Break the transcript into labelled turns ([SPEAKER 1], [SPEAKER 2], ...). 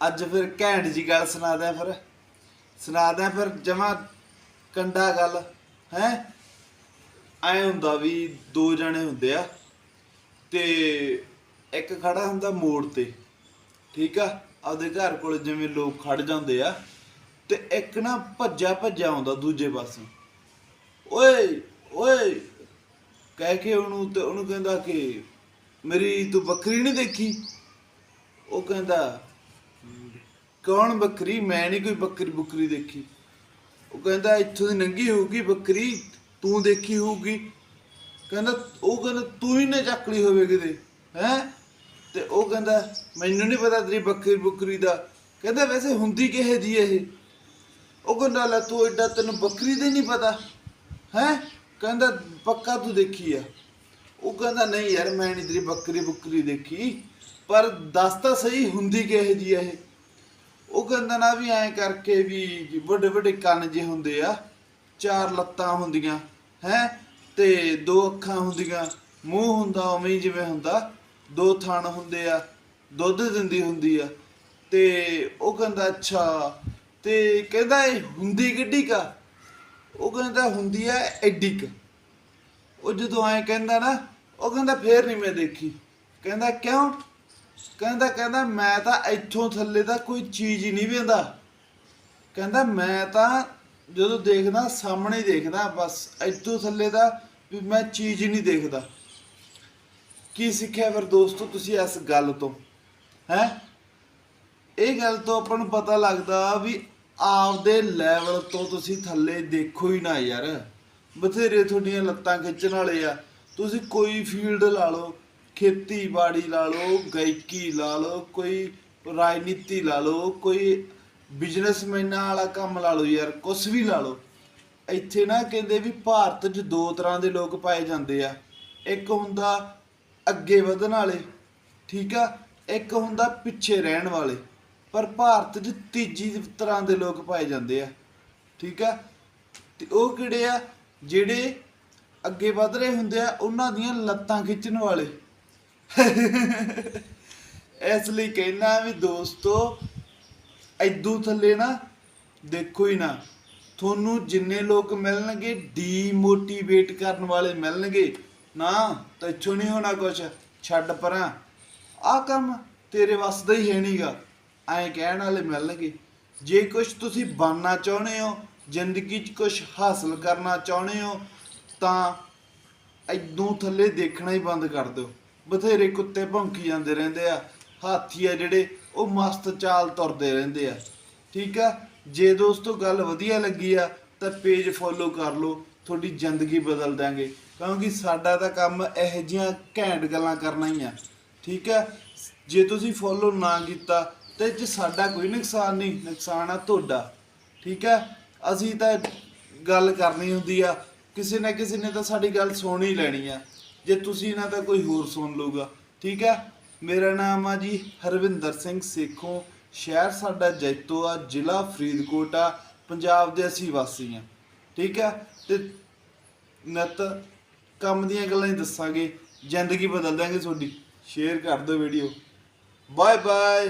[SPEAKER 1] ਅੱਜ ਫਿਰ ਘੈਂਟ ਜੀ ਗੱਲ ਸੁਣਾ ਦਿਆਂ ਫਿਰ। ਸੁਣਾ ਦਿਆਂ ਫਿਰ ਜਮਾ ਕੰਡਾ ਗੱਲ, ਹੈ? ਐ ਹੁੰਦਾ ਵੀ ਦੋ ਜਣੇ ਹੁੰਦੇ ਆ ਤੇ ਇੱਕ ਖੜਾ ਹੁੰਦਾ ਮੋੜ ਤੇ, ਠੀਕ ਆ? ਆਪਦੇ ਘਰ ਕੋਲ ਜਿਵੇਂ ਲੋਕ ਖੜ ਜਾਂਦੇ ਆ ਤੇ ਇੱਕ ਨਾ ਭੱਜਾ ਭੱਜਾ ਆਉਂਦਾ ਦੂਜੇ ਪਾਸੋਂ। ਓਏ ਓਏ, ਕਹਿ ਕੇ ਉਹਨੂੰ ਤੇ ਉਹਨੂੰ ਕਹਿੰਦਾ ਕਿ ਮੇਰੀ ਤੂੰ ਬੱਕਰੀ ਨਹੀਂ ਦੇਖੀ? ਉਹ ਕਹਿੰਦਾ ਕੌਣ ਬੱਕਰੀ? ਮੈਂ ਨਹੀਂ ਕੋਈ ਬੱਕਰੀ ਬੁੱਕਰੀ ਦੇਖੀ। ਉਹ ਕਹਿੰਦਾ, ਇੱਥੋਂ ਦੀ ਨੰਗੀ ਹੋਊਗੀ ਬੱਕਰੀ, ਤੂੰ ਦੇਖੀ ਹੋਊਗੀ। ਕਹਿੰਦਾ, ਉਹ ਕਹਿੰਦਾ, ਤੂੰ ਹੀ ਨਾ ਚੱਕ ਲਈ ਹੋਵੇ ਕਿਤੇ, ਹੈ? ਤੇ ਉਹ ਕਹਿੰਦਾ, ਮੈਨੂੰ ਨਹੀਂ ਪਤਾ ਤੇਰੀ ਬੱਕਰੀ ਬੁੱਕਰੀ ਦਾ। ਕਹਿੰਦਾ, ਵੈਸੇ ਹੁੰਦੀ ਕਿਹੇ ਜੀ ਇਹ? ਉਹ ਕਹਿੰਦਾ, ਲੈ ਤੂੰ ਐਡਾ ਤੈਨੂੰ ਬੱਕਰੀ ਦੇ ਨਹੀਂ ਪਤਾ, ਹੈ? ਕਹਿੰਦਾ, ਪੱਕਾ ਤੂੰ ਦੇਖੀ ਆ। ਉਹ ਕਹਿੰਦਾ, ਨਹੀਂ ਯਾਰ, ਮੈਂ ਨਹੀਂ ਤੇਰੀ ਬੱਕਰੀ ਬੁੱਕਰੀ ਦੇਖੀ। ਪਰ ਦੱਸ ਤਾਂ ਸਹੀ ਹੁੰਦੀ ਕਿਹੋ ਜੀ ਇਹ? ਉਹ ਕਹਿੰਦਾ ਨਾ ਵੀ ਐਂ ਕਰਕੇ ਵੀ ਵੱਡੇ ਵੱਡੇ ਕੰਨ ਜੇ ਹੁੰਦੇ ਆ, ਚਾਰ ਲੱਤਾਂ ਹੁੰਦੀਆਂ, ਹੈ? ਤੇ ਦੋ ਅੱਖਾਂ ਹੁੰਦੀਆਂ, ਮੂੰਹ ਹੁੰਦਾ ਉਵੇਂ ਜਿਵੇਂ ਹੁੰਦਾ, ਦੋ ਥਣ ਹੁੰਦੇ ਆ, ਦੁੱਧ ਦਿੰਦੀ ਹੁੰਦੀ ਆ, ਤੇ ਉਹ ਕਹਿੰਦਾ, ਅੱਛਾ, ਤੇ ਕਹਿੰਦਾ ਇਹ ਹੁੰਦੀ ਕਿੱਡੀ ਕਾ ਉਹ ਕਹਿੰਦਾ, ਹੁੰਦੀ ਆ ਐਡੀ ਕ। ਉਹ ਜਦੋਂ ਐਂ ਕਹਿੰਦਾ ਨਾ, ਉਹ ਕਹਿੰਦਾ, ਫੇਰ ਨਹੀਂ ਮੈਂ ਦੇਖੀ। ਕਹਿੰਦਾ, ਕਿਉਂ? ਕਹਿੰਦਾ ਕਹਿੰਦਾ, ਮੈਂ ਤਾਂ ਇੱਥੋਂ ਥੱਲੇ ਦਾ ਕੋਈ ਚੀਜ਼ ਹੀ ਨਹੀਂ ਵੇਂਦਾ। ਕਹਿੰਦਾ, ਮੈਂ ਤਾਂ ਜਦੋਂ ਦੇਖਦਾ, ਸਾਹਮਣੇ ਹੀ ਦੇਖਦਾ, ਬਸ ਇੱਥੋਂ ਥੱਲੇ ਦਾ ਵੀ ਮੈਂ ਚੀਜ਼ ਹੀ ਨਹੀਂ ਦੇਖਦਾ। ਕੀ ਸਿੱਖਿਆ ਫਿਰ ਦੋਸਤੋ ਤੁਸੀਂ ਇਸ ਗੱਲ ਤੋਂ? ਹੈ? ਇਹ ਗੱਲ ਤੋਂ ਆਪਾਂ ਨੂੰ ਪਤਾ ਲੱਗਦਾ ਵੀ ਆਪਦੇ ਲੈਵਲ ਤੋਂ ਤੁਸੀਂ ਥੱਲੇ ਦੇਖੋ ਹੀ ਨਾ ਯਾਰ। ਬਥੇਰੇ ਤੁਹਾਡੀਆਂ ਲੱਤਾਂ ਖਿੱਚਣ ਵਾਲੇ ਆ। ਤੁਸੀਂ ਕੋਈ ਫੀਲਡ ਲਾ ਲਓ ਖੇਤੀਬਾੜੀ ਲਾ ਲਓ, ਗਾਇਕੀ ਲਾ ਲਓ, ਕੋਈ ਰਾਜਨੀਤੀ ਲਾ ਲਓ, ਕੋਈ ਬਿਜ਼ਨਸਮੈਨਾਂ ਵਾਲਾ ਕੰਮ ਲਾ ਲਓ ਯਾਰ ਕੁਝ ਵੀ ਲਾ ਲਓ। ਇੱਥੇ ਨਾ ਕਹਿੰਦੇ ਵੀ ਭਾਰਤ 'ਚ ਦੋ ਤਰ੍ਹਾਂ ਦੇ ਲੋਕ ਪਾਏ ਜਾਂਦੇ ਆ। ਇੱਕ ਹੁੰਦਾ ਅੱਗੇ ਵਧਣ ਵਾਲੇ, ਠੀਕ ਆ, ਇੱਕ ਹੁੰਦਾ ਪਿੱਛੇ ਰਹਿਣ ਵਾਲੇ। ਪਰ ਭਾਰਤ 'ਚ ਤੀਜੀ ਤਰ੍ਹਾਂ ਦੇ ਲੋਕ ਪਾਏ ਜਾਂਦੇ ਆ, ਠੀਕ ਆ। ਤੇ ਉਹ ਕਿਹੜੇ ਆ? ਜਿਹੜੇ ਅੱਗੇ ਵਧ ਰਹੇ ਹੁੰਦੇ ਆ, ਉਹਨਾਂ ਦੀਆਂ ਲੱਤਾਂ ਖਿੱਚਣ ਵਾਲੇ। ਇਸ ਲਈ ਕਹਿਣਾ ਵੀ ਦੋਸਤੋ ਐਦੂ ਥੱਲੇ ਨਾ ਦੇਖੋ ਹੀ ਨਾ, ਤੁਹਾਨੂੰ ਜਿੰਨੇ ਲੋਕ ਮਿਲਣਗੇ ਡੀਮੋਟੀਵੇਟ ਕਰਨ ਵਾਲੇ ਮਿਲਣਗੇ, ਨਾ ਤਾਂ ਇੱਥੋਂ ਨਹੀਂ ਹੋਣਾ ਕੁਛ, ਛੱਡ ਪਰਾਂ। ਆ ਕੰਮ ਤੇਰੇ ਵੱਸ ਦਾ ਹੀ ਹੈ ਨਹੀਂਗਾ, ਐਂ ਕਹਿਣ ਵਾਲੇ ਮਿਲਣਗੇ। ਜੇ ਕੁਛ ਤੁਸੀਂ ਬਣਨਾ ਚਾਹੁੰਦੇ ਹੋ, ਜ਼ਿੰਦਗੀ 'ਚ ਕੁਛ ਹਾਸਲ ਕਰਨਾ ਚਾਹੁੰਦੇ ਹੋ, ਤਾਂ ਐਦੋਂ ਥੱਲੇ ਦੇਖਣਾ ਹੀ ਬੰਦ ਕਰ ਦਿਓ। ਬਥੇਰੇ ਕੁੱਤੇ ਭੌਂਕੀ ਜਾਂਦੇ ਰਹਿੰਦੇ ਆ, ਹਾਥੀ ਆ ਜਿਹੜੇ, ਉਹ ਮਸਤ ਚਾਲ ਤੁਰਦੇ ਰਹਿੰਦੇ ਆ। ਠੀਕ ਆ? ਜੇ ਦੋਸਤੋ ਗੱਲ ਵਧੀਆ ਲੱਗੀ ਆ, ਤਾਂ ਪੇਜ ਫੋਲੋ ਕਰ ਲਓ, ਤੁਹਾਡੀ ਜ਼ਿੰਦਗੀ ਬਦਲ ਦਾਂਗੇ ਕਿਉਂਕਿ ਸਾਡਾ ਤਾਂ ਕੰਮ ਇਹੋ ਜਿਹੀਆਂ ਘੈਂਟ ਗੱਲਾਂ ਕਰਨਾ ਹੀ ਆ। ਠੀਕ ਆ? ਜੇ ਤੁਸੀਂ ਫੋਲੋ ਨਾ ਕੀਤਾ, ਤੇ ਇਹ 'ਚ ਸਾਡਾ ਕੋਈ ਨੁਕਸਾਨ ਨਹੀਂ, ਨੁਕਸਾਨ ਆ ਤੁਹਾਡਾ। ਠੀਕ ਆ? ਅਸੀਂ ਤਾਂ ਗੱਲ ਕਰਨੀ ਹੁੰਦੀ ਆ, ਕਿਸੇ ਨਾ ਕਿਸੇ ਨੇ ਤਾਂ ਸਾਡੀ ਗੱਲ ਸੁਣ ਹੀ ਲੈਣੀ ਆ। ਜੇ ਤੁਸੀਂ ਨਾ ਤਾਂ ਕੋਈ ਹੋਰ ਸੁਣ ਲਊਗਾ, ਠੀਕ ਹੈ? ਮੇਰਾ ਨਾਮ ਆ ਜੀ ਹਰਵਿੰਦਰ ਸਿੰਘ ਸੇਖੋਂ, ਸ਼ਹਿਰ ਸਾਡਾ ਜੈਤੋ ਆ ਜ਼ਿਲ੍ਹਾ ਫਰੀਦਕੋਟ ਆ, ਪੰਜਾਬ ਦੇ ਅਸੀਂ ਵਾਸੀ ਆ, ਠੀਕ ਆ ਤੇ ਨਿਤ ਕੰਮ ਦੀਆਂ ਗੱਲਾਂ ਹੀ ਦੱਸਾਂਗੇ, ਜ਼ਿੰਦਗੀ ਬਦਲ ਦਾਂਗੇ ਤੁਹਾਡੀ, ਸ਼ੇਅਰ ਕਰ ਦਿਓ ਵੀਡੀਓ ਬਾਏ ਬਾਏ